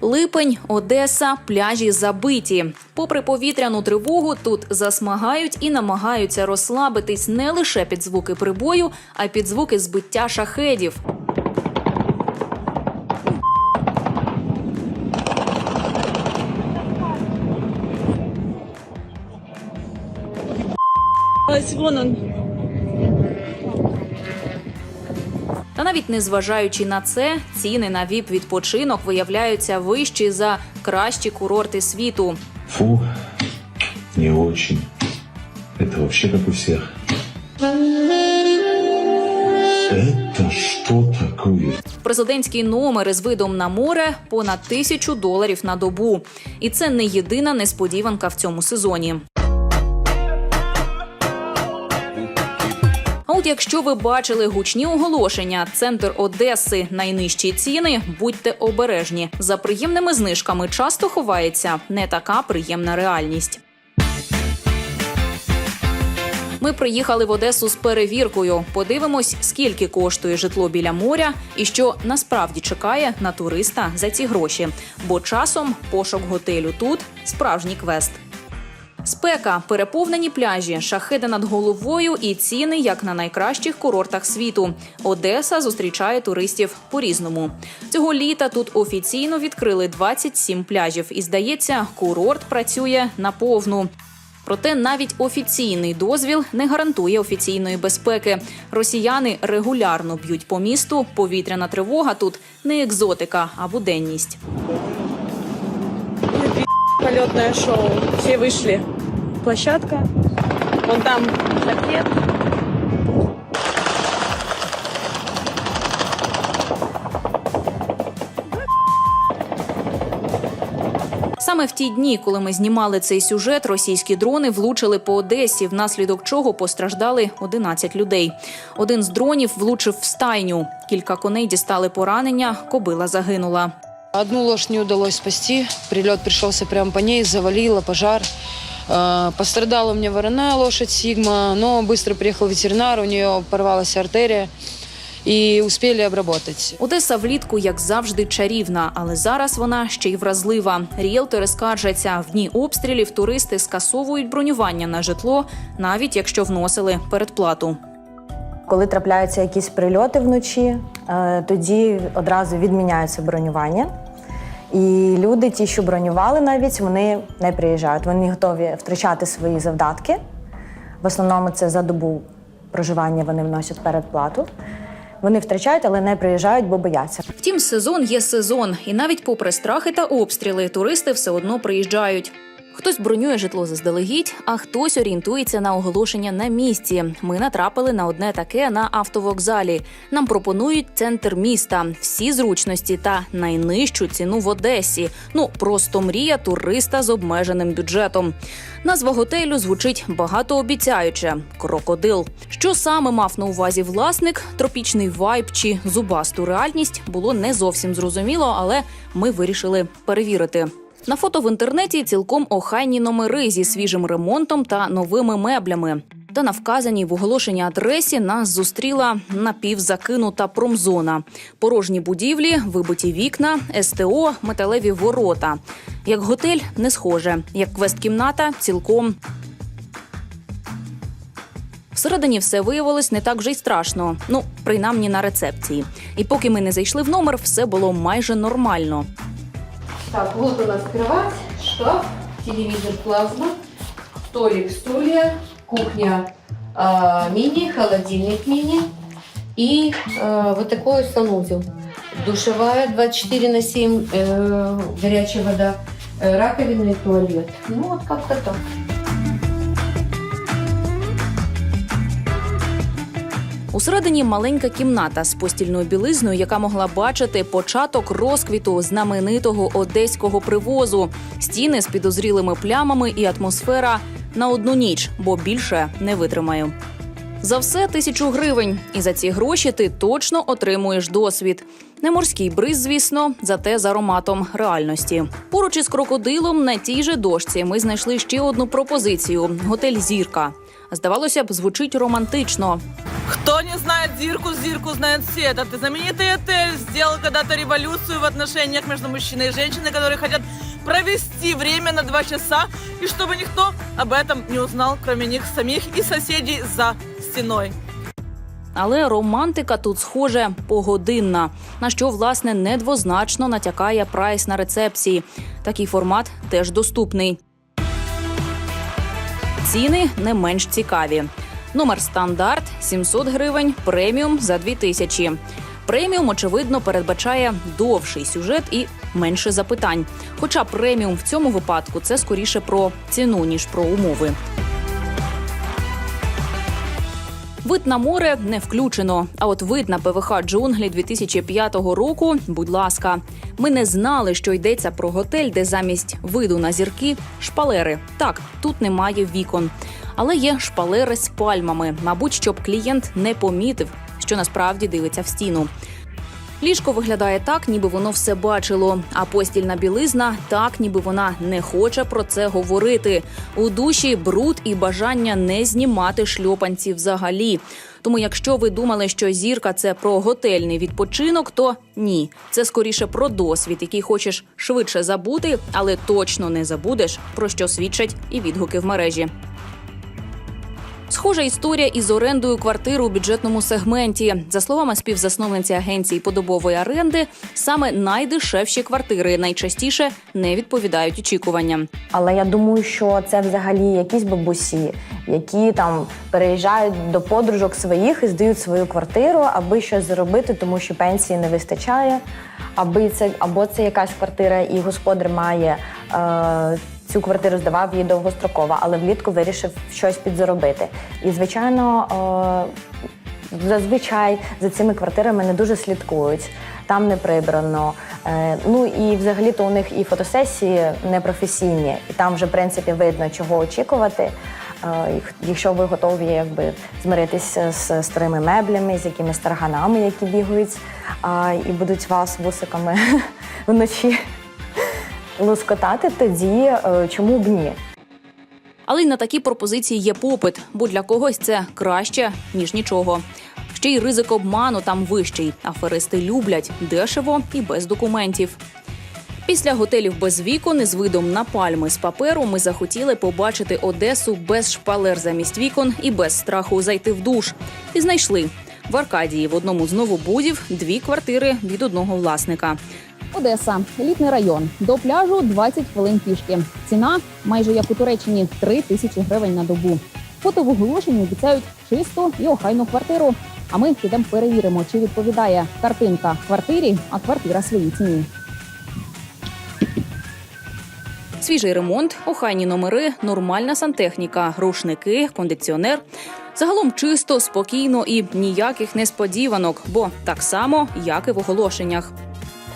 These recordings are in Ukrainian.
Липень, Одеса, пляжі забиті. Попри повітряну тривогу, тут засмагають і намагаються розслабитись не лише під звуки прибою, а під звуки збиття шахедів. Ось вон он. Та навіть незважаючи на це, ціни на віп відпочинок виявляються вищі за кращі курорти світу. Фу, не очень. Это вообще как у всех. Это что такое? Президентський номер із видом на море понад тисячу доларів на добу. І це не єдина несподіванка в цьому сезоні. А от якщо ви бачили гучні оголошення, центр Одеси найнижчі ціни, будьте обережні. За приємними знижками часто ховається не така приємна реальність. Ми приїхали в Одесу з перевіркою. Подивимось, скільки коштує житло біля моря і що насправді чекає на туриста за ці гроші. Бо часом пошук готелю тут справжній квест. Спека, переповнені пляжі, шахеди над головою і ціни як на найкращих курортах світу. Одеса зустрічає туристів по-різному. Цього літа тут офіційно відкрили 27 пляжів, і здається, курорт працює наповну. Проте навіть офіційний дозвіл не гарантує офіційної безпеки. Росіяни регулярно б'ють по місту. Повітряна тривога тут не екзотика, а буденність. Полетное шоу. Все вышли. Площадка. Вон там шахет. Саме в ті дні, коли ми знімали цей сюжет, російські дрони влучили по Одесі, внаслідок чого постраждали 11 людей. Один з дронів влучив в стайню. Кілька коней дістали поранення. Кобила загинула. Одну лошадь не удалось спасти. Прилет пришелся прямо по ней, завалило, пожар. Пострадала у меня вороная лошадь Сигма, но быстро приехал ветеринар, у нее порвалась артерия и успели обработать. Одеса влітку, як завжди, чарівна, але зараз вона ще й вразлива. Ріелтори скаржаться, в дні обстрілів туристи скасовують бронювання на житло, навіть якщо вносили передплату. Коли трапляються якісь прильоти вночі, е, тоді одразу відміняється бронювання. І люди, ті, що бронювали навіть, вони не приїжджають. Вони готові втрачати свої завдатки. В основному це за добу проживання вони вносять передплату. Вони втрачають, але не приїжджають, бо бояться. Втім, сезон є сезон, і навіть попри страхи та обстріли, туристи все одно приїжджають. Хтось бронює житло заздалегідь, а хтось орієнтується на оголошення на місці. Ми натрапили на одне таке на автовокзалі. Нам пропонують центр міста, всі зручності та найнижчу ціну в Одесі. Ну просто мрія туриста з обмеженим бюджетом. Назва готелю звучить багатообіцяюче крокодил. Що саме мав на увазі власник, тропічний вайб чи зубасту реальність було не зовсім зрозуміло, але ми вирішили перевірити. На фото в інтернеті цілком охайні номери зі свіжим ремонтом та новими меблями. Та на вказаній в оголошенні адресі нас зустріла напівзакинута промзона, порожні будівлі, вибиті вікна, СТО, металеві ворота. Як готель не схоже, як квест-кімната цілком. Всередині все виявилось не так вже й страшно. Ну, принаймні на рецепції. І поки ми не зайшли в номер, все було майже нормально. Так, вот у нас кровать, шкаф, телевизор плазма, столик, стулья, кухня э, мини, холодильник мини и э, вот такой санузел. Душевая 24 на 7, э, горячая вода, э, раковина и туалет. Ну вот как-то так. Усередині маленька кімната з постільною білизною, яка могла бачити початок розквіту знаменитого одеського привозу, стіни з підозрілими плямами і атмосфера на одну ніч, бо більше не витримаю. За все тисячу гривень, і за ці гроші ти точно отримуєш досвід. Не морський бриз, звісно, зате з ароматом реальності. Поруч із крокодилом на тій же дошці ми знайшли ще одну пропозицію: готель Зірка. Здавалося б, звучить романтично. Кто не знает Зирку, Зирку знает все. Этот знаменитый отель сделал когда-то революцию в отношениях между мужчиной и женщиной, которые хотят провести время на два часа, и чтобы никто об этом не узнал, кроме них самих и соседей за стеной. Але романтика тут схоже погодинна, на що власне недвозначно натякає прайс на рецепції. Такий формат теж доступний. Ціни не менш цікаві. Номер стандарт 700 гривень, преміум за 2000. Преміум, очевидно, передбачає довший сюжет і менше запитань. Хоча преміум в цьому випадку це скоріше про ціну, ніж про умови. Вид на море не включено. А от вид на ПВХ джунглі 2005 року, будь ласка, ми не знали, що йдеться про готель, де замість виду на зірки шпалери. Так, тут немає вікон, але є шпалери з пальмами. Мабуть, щоб клієнт не помітив, що насправді дивиться в стіну. Ліжко виглядає так, ніби воно все бачило. А постільна білизна так, ніби вона не хоче про це говорити. У душі бруд і бажання не знімати шльопанці взагалі. Тому, якщо ви думали, що зірка це про готельний відпочинок, то ні, це скоріше про досвід, який хочеш швидше забути, але точно не забудеш, про що свідчать і відгуки в мережі. Схожа історія із орендою квартири у бюджетному сегменті. За словами співзасновниці агенції подобової оренди, саме найдешевші квартири найчастіше не відповідають очікуванням. Але я думаю, що це взагалі якісь бабусі, які там переїжджають до подружок своїх і здають свою квартиру, аби щось заробити, тому що пенсії не вистачає. Аби це або це якась квартира, і господар має е, цю квартиру здавав її довгостроково, але влітку вирішив щось підзаробити. І звичайно. Е, Зазвичай за цими квартирами не дуже слідкують, там не прибрано. Е, ну і взагалі то у них і фотосесії непрофесійні, і там вже в принципі видно, чого очікувати. Е, якщо ви готові якби змиритися з старими меблями, з якимись тарганами, які бігають, і будуть вас вусиками вночі лускотати, тоді е, чому б ні? Але й на такі пропозиції є попит, бо для когось це краще ніж нічого. Ще й ризик обману там вищий. Аферисти люблять дешево і без документів. Після готелів без вікон із видом на пальми з паперу ми захотіли побачити Одесу без шпалер замість вікон і без страху зайти в душ. І знайшли в Аркадії в одному з новобудів дві квартири від одного власника. Одеса, елітний район. До пляжу 20 хвилин пішки. Ціна майже як у Туреччині 3 тисячі гривень на добу. Фото в оголошенні обіцяють чисту і охайну квартиру. А ми підемо перевіримо, чи відповідає картинка квартирі, а квартира своїй ціні. Свіжий ремонт, охайні номери, нормальна сантехніка, рушники, кондиціонер. Загалом чисто, спокійно і ніяких несподіванок, бо так само, як і в оголошеннях.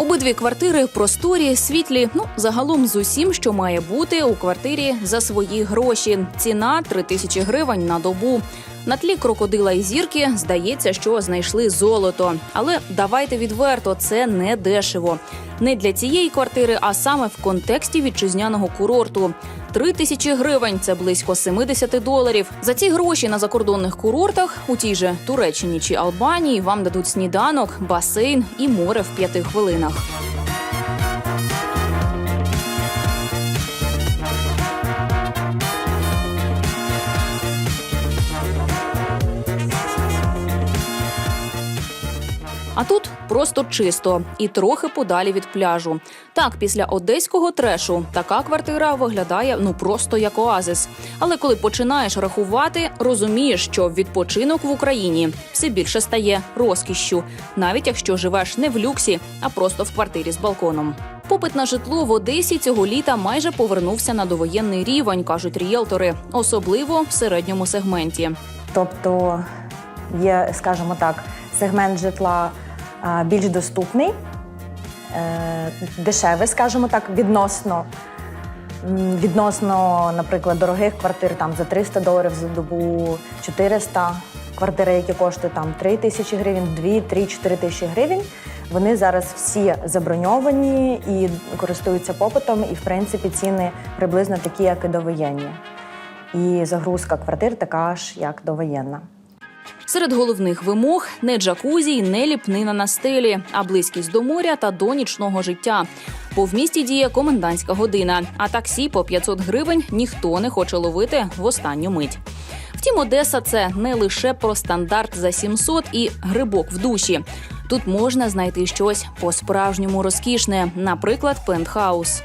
Обидві квартири просторі, світлі, ну загалом з усім, що має бути у квартирі за свої гроші. Ціна 3 тисячі гривень на добу. На тлі крокодила і зірки здається, що знайшли золото. Але давайте відверто, це не дешево. Не для цієї квартири, а саме в контексті вітчизняного курорту. Три тисячі гривень це близько 70 доларів. За ці гроші на закордонних курортах у тій же Туреччині чи Албанії вам дадуть сніданок, басейн і море в п'яти хвилинах. А тут просто чисто і трохи подалі від пляжу. Так, після одеського трешу така квартира виглядає ну просто як оазис. Але коли починаєш рахувати, розумієш, що відпочинок в Україні все більше стає розкішшю, навіть якщо живеш не в люксі, а просто в квартирі з балконом. Попит на житло в Одесі цього літа майже повернувся на довоєнний рівень, кажуть ріелтори, особливо в середньому сегменті. Тобто є, скажімо так, сегмент житла більш доступний, е, дешевий, скажімо так, відносно. Відносно, наприклад, дорогих квартир там за 300 доларів за добу, 400, квартири, які коштують там 3 тисячі гривень, 2, 3, 4 тисячі гривень. Вони зараз всі заброньовані і користуються попитом, і в принципі ціни приблизно такі, як і довоєнні. І загрузка квартир така ж, як довоєнна. Серед головних вимог не джакузі, й не ліпнина на стелі, а близькість до моря та до нічного життя. Бо в місті діє комендантська година, а таксі по 500 гривень ніхто не хоче ловити в останню мить. Втім, Одеса це не лише про стандарт за 700 і грибок в душі. Тут можна знайти щось по-справжньому розкішне, наприклад, пентхаус.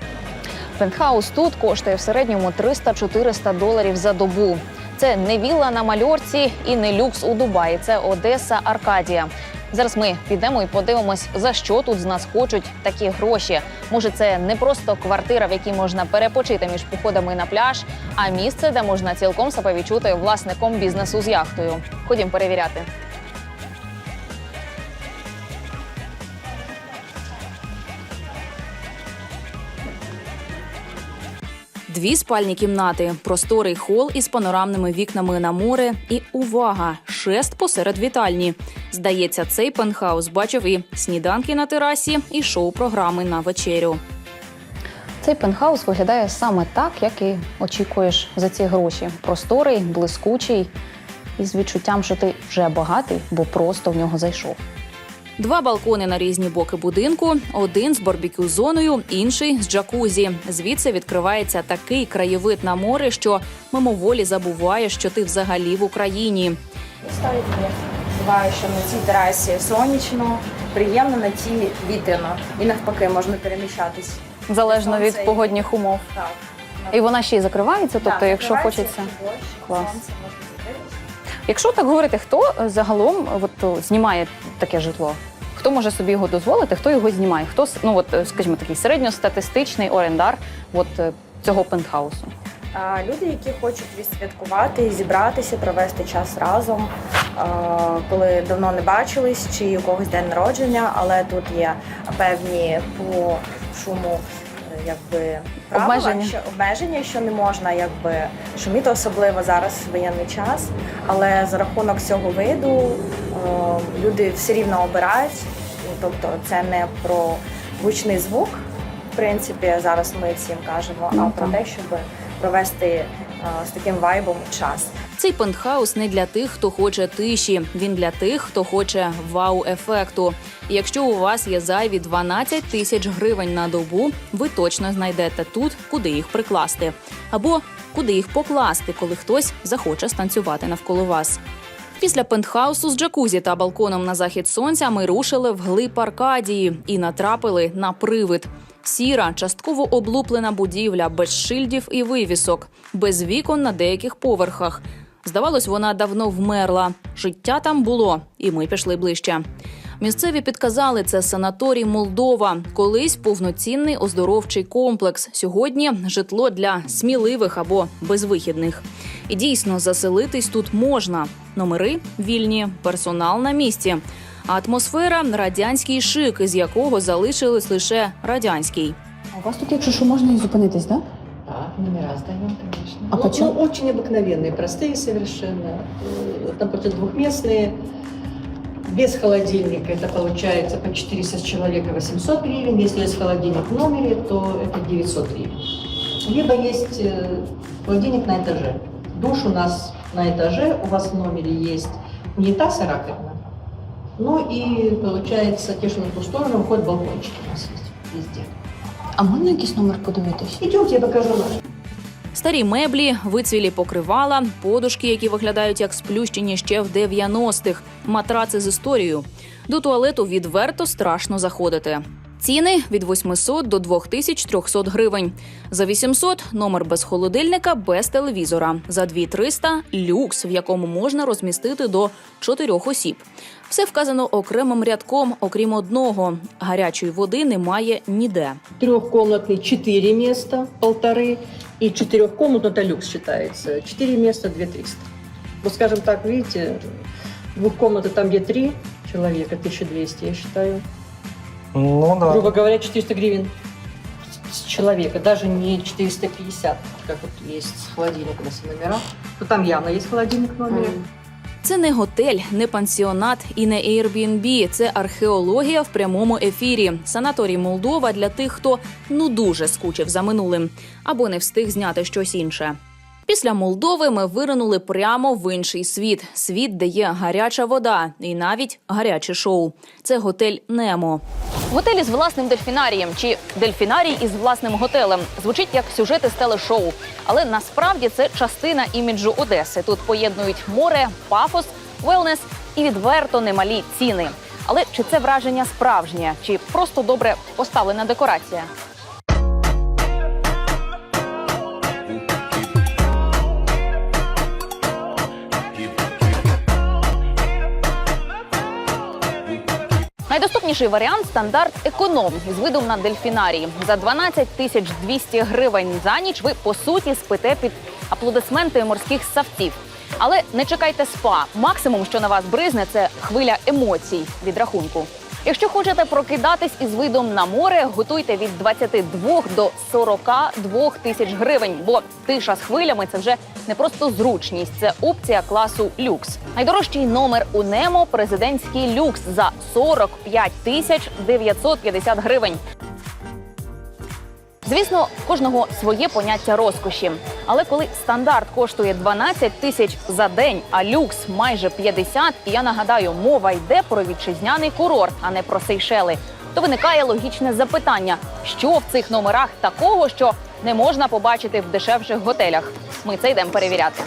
Пентхаус тут коштує в середньому 300-400 доларів за добу. Це не вілла на мальорці і не люкс у Дубаї. Це Одеса Аркадія. Зараз ми підемо і подивимось, за що тут з нас хочуть такі гроші. Може, це не просто квартира, в якій можна перепочити між походами на пляж, а місце, де можна цілком себе відчути власником бізнесу з яхтою. Ходім перевіряти. Дві спальні кімнати, просторий хол із панорамними вікнами на море. І увага! Шест посеред вітальні. Здається, цей пентхаус бачив і сніданки на терасі, і шоу-програми на вечерю. Цей пентхаус виглядає саме так, як і очікуєш за ці гроші. Просторий, блискучий і з відчуттям, що ти вже багатий, бо просто в нього зайшов. Два балкони на різні боки будинку, один з барбекю-зоною, інший з джакузі. Звідси відкривається такий краєвид на море, що мимоволі забуваєш, що ти взагалі в Україні. Буває, що на цій терасі сонячно, приємно, на цій вітряно. І навпаки, можна переміщатись. Залежно Сонце від погодних умов. Так. І вона ще й закривається, тобто, Так, якщо закривається, хочеться. Клас. сонце. Якщо так говорити, хто е, загалом е, от, знімає таке житло? Хто може собі його дозволити, хто його знімає? Хто ну от, е, скажімо, такий середньостатистичний орендар от, цього пентхаусу? Люди, які хочуть відсвяткувати, зібратися, провести час разом, коли давно не бачились, чи у когось день народження, але тут є певні по шуму якби правила, Обмеження. що обмеження, що не можна якби шуміти, особливо зараз воєнний час. Але за рахунок цього виду е, люди все рівно обирають. Ну, Тобто це не про гучний звук, в принципі, зараз ми всім кажемо, Ну, а про те, щоб провести е, з таким вайбом час. Цей пентхаус не для тих, хто хоче тиші. Він для тих, хто хоче вау-ефекту. І якщо у вас є зайві 12 тисяч гривень на добу, ви точно знайдете тут, куди їх прикласти, або куди їх покласти, коли хтось захоче станцювати навколо вас. Після пентхаусу з джакузі та балконом на захід сонця ми рушили в глиб Аркадії і натрапили на привид. Сіра, частково облуплена будівля без шильдів і вивісок, без вікон на деяких поверхах. Здавалось, вона давно вмерла. Життя там було, і ми пішли ближче. Місцеві підказали, це санаторій Молдова, колись повноцінний оздоровчий комплекс. Сьогодні житло для сміливих або безвихідних. І дійсно заселитись тут можна. Номери вільні, персонал на місці. А атмосфера радянський шик, із якого залишились лише радянський. У вас тут, якщо що, можна і зупинитись, так? Да, номера сдаем, конечно. А ну, почем? ну, очень обыкновенные, простые совершенно. Э, Напротив двухместные. Без холодильника это получается по 400 с человека 800 гривен. Если есть холодильник в номере, то это 900 гривен. Либо есть э, холодильник на этаже. Душ у нас на этаже, у вас в номере есть унитаз и раковина. Ну и получается, те, что на ту сторону, выходят балкончики у нас есть везде. А можна якийсь номер подивитись? Идемте, я покажу наш. Старі меблі, вицвілі покривала, подушки, які виглядають як сплющені ще в 90-х, матраци з історією. До туалету відверто страшно заходити. Ціни від 800 до 2300 гривень. За 800 – номер без холодильника, без телевізора. За 2300 – люкс, в якому можна розмістити до чотирьох осіб. Все вказано окремим рядком, окрім одного. Гарячої води немає ніде. Трехкомнатный 4 места, полторы. И четырехкомнатный, это люкс считается, 4 места, 2300. Вот скажем так, видите, двухкомнатный там где 3 человека, 1200, я считаю. Ну да. Грубо говоря, 400 гривен с человека, даже не 450, как вот есть с холодильником, если номера. Ну, там явно есть холодильник в номере. Це не готель, не пансіонат і не Airbnb. Це археологія в прямому ефірі. Санаторій Молдова для тих, хто ну дуже скучив за минулим або не встиг зняти щось інше. Після Молдови ми виринули прямо в інший світ світ, де є гаряча вода і навіть гаряче шоу. Це готель Немо. Готелі з власним дельфінарієм чи дельфінарій із власним готелем звучить як сюжети з телешоу. Але насправді це частина іміджу Одеси. Тут поєднують море, пафос, велнес і відверто немалі ціни. Але чи це враження справжнє, чи просто добре поставлена декорація? Найдоступніший варіант стандарт економ з видом на дельфінарії. За 12 тисяч 200 гривень за ніч ви по суті спите під аплодисменти морських савців. Але не чекайте спа. Максимум, що на вас бризне, це хвиля емоцій від рахунку. Якщо хочете прокидатись із видом на море, готуйте від 22 до 42 тисяч гривень, бо тиша з хвилями це вже не просто зручність, це опція класу люкс. Найдорожчий номер у Немо президентський люкс за 45 тисяч 950 гривень. Звісно, в кожного своє поняття розкоші. Але коли стандарт коштує 12 тисяч за день, а люкс майже 50, і я нагадаю, мова йде про вітчизняний курорт, а не про Сейшели, то виникає логічне запитання: що в цих номерах такого, що не можна побачити в дешевших готелях? Ми це йдемо перевіряти.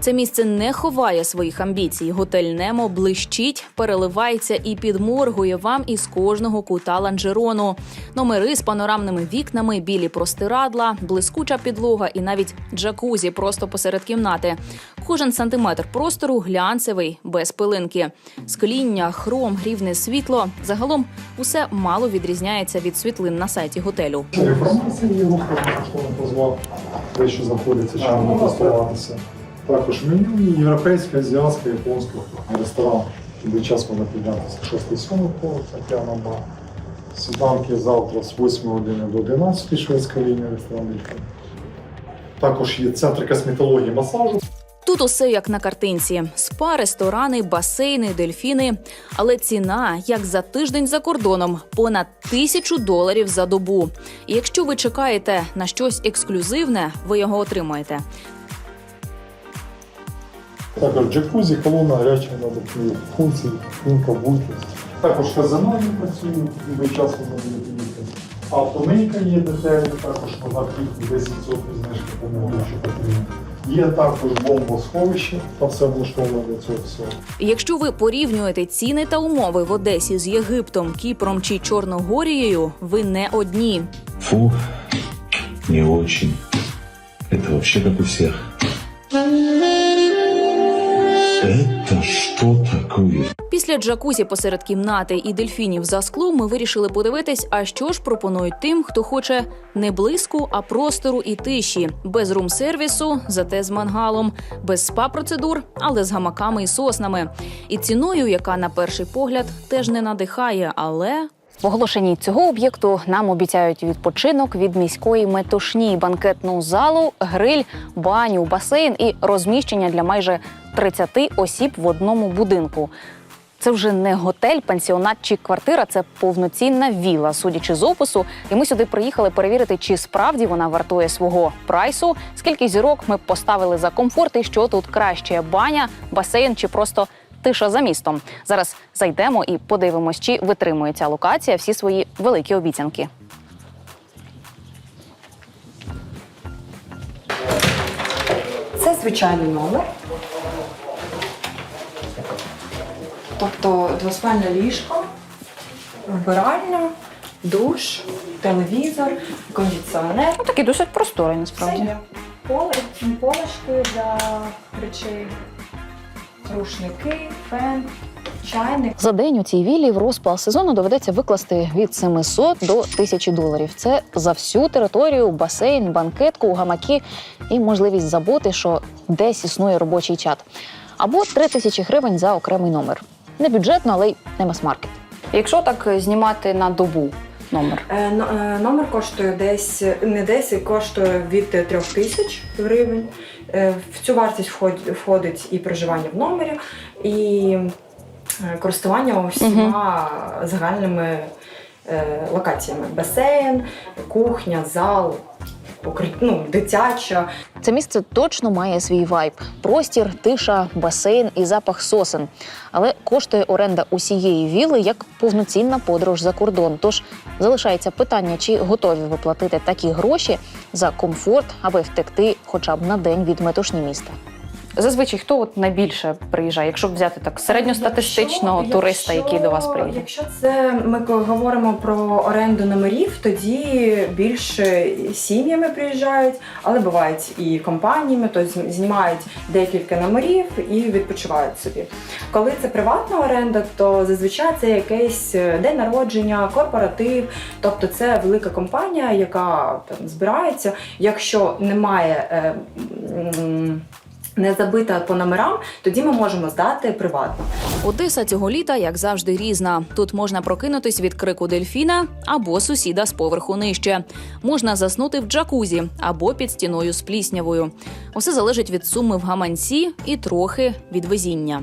Це місце не ховає своїх амбіцій. Готель Немо блищить, переливається і підморгує вам із кожного кута ланжерону. Номери з панорамними вікнами, білі простирадла, блискуча підлога і навіть джакузі просто посеред кімнати. Кожен сантиметр простору глянцевий, без пилинки. Скління, хром, рівне світло. Загалом усе мало відрізняється від світлин на сайті готелю. Інформація є рухом, що позвав, те, що знаходиться, чим можна користуватися. Також меню європейське, азіатське, японське ресторан. Де час можна піднятися 6-7 поверх, океана бар. Сіданки завтра з 8 години до 11 шведська лінія ресторан. Також є центр косметології масажу. Тут усе як на картинці: спа, ресторани, басейни, дельфіни. Але ціна, як за тиждень за кордоном, понад тисячу доларів за добу. І якщо ви чекаєте на щось ексклюзивне, ви його отримаєте. Також джакузі, колона гарячої надухної функції, фінка, бутик. Також казино не працює, і час можна буде поїхати. Автомийка є деталі, також на кілька 10% знижки по що потрібно. Є також бомбосховище, там все влаштовано для цього всього. Якщо ви порівнюєте ціни та умови в Одесі з Єгиптом, Кіпром чи Чорногорією, ви не одні. Фу, не очень. Это вообще как у всех. Это что? Після джакузі посеред кімнати і дельфінів за склом ми вирішили подивитись, а що ж пропонують тим, хто хоче не блиску, а простору і тиші, без рум-сервісу, зате з мангалом, без спа-процедур, але з гамаками і соснами. І ціною, яка на перший погляд теж не надихає, але В оголошенні цього об'єкту нам обіцяють відпочинок від міської метушні, банкетну залу, гриль, баню, басейн і розміщення для майже 30 осіб в одному будинку. Це вже не готель, пансіонат чи квартира, це повноцінна віла, судячи з опису. І ми сюди приїхали перевірити, чи справді вона вартує свого прайсу, скільки зірок ми поставили за комфорт і що тут краще баня, басейн чи просто тиша за містом. Зараз зайдемо і подивимось, чи витримує ця локація всі свої великі обіцянки. Це звичайний номер. Тобто двоспальне ліжко, вбиральня, душ, телевізор, кондиціонер. Ну такий досить просторий насправді. є. Поле, полишки для речей, рушники, фен, чайник. За день у цій віллі в розпал сезону доведеться викласти від 700 до 1000 доларів. Це за всю територію, басейн, банкетку, гамаки і можливість забути, що десь існує робочий чат. Або 3 тисячі гривень за окремий номер. Не бюджетно, але й не мас-маркет. Якщо так знімати на добу, номер? Е, е, Номер коштує десь не десь, коштує від трьох тисяч гривень. Е, В цю вартість вход- входить і проживання в номері, і е, користування усіма загальними е, локаціями: басейн, кухня, зал, укрит- ну, дитяча. Це місце точно має свій вайб: простір, тиша, басейн і запах сосен. Але коштує оренда усієї віли як повноцінна подорож за кордон. Тож залишається питання, чи готові ви платити такі гроші за комфорт, аби втекти хоча б на день від метушні міста. Зазвичай хто от найбільше приїжджає, якщо взяти так середньостатистичного Якщо- туриста, який до вас приїде? Якщо це ми говоримо про оренду номерів, тоді більше сім'ями приїжджають, але бувають і компаніями, тобто знімають декілька номерів і відпочивають собі. Коли це приватна оренда, то зазвичай це якийсь е, день народження, корпоратив, тобто це велика компанія, яка там збирається. Якщо немає. Е, не забита по номерам, тоді ми можемо здати приватно. Одеса цього літа, як завжди, різна. Тут можна прокинутись від крику дельфіна або сусіда з поверху нижче. Можна заснути в джакузі або під стіною з пліснявою. Усе залежить від суми в гаманці і трохи від везіння.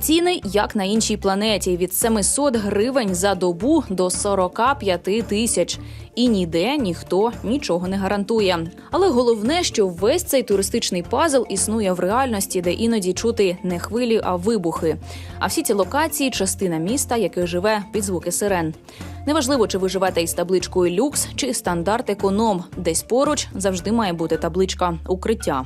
Ціни як на іншій планеті від 700 гривень за добу до 45 тисяч. І ніде ніхто нічого не гарантує. Але головне, що весь цей туристичний пазл існує в реальності, де іноді чути не хвилі, а вибухи. А всі ці локації частина міста, яке живе під звуки сирен. Неважливо, чи ви живете із табличкою люкс чи стандарт економ. Десь поруч завжди має бути табличка укриття.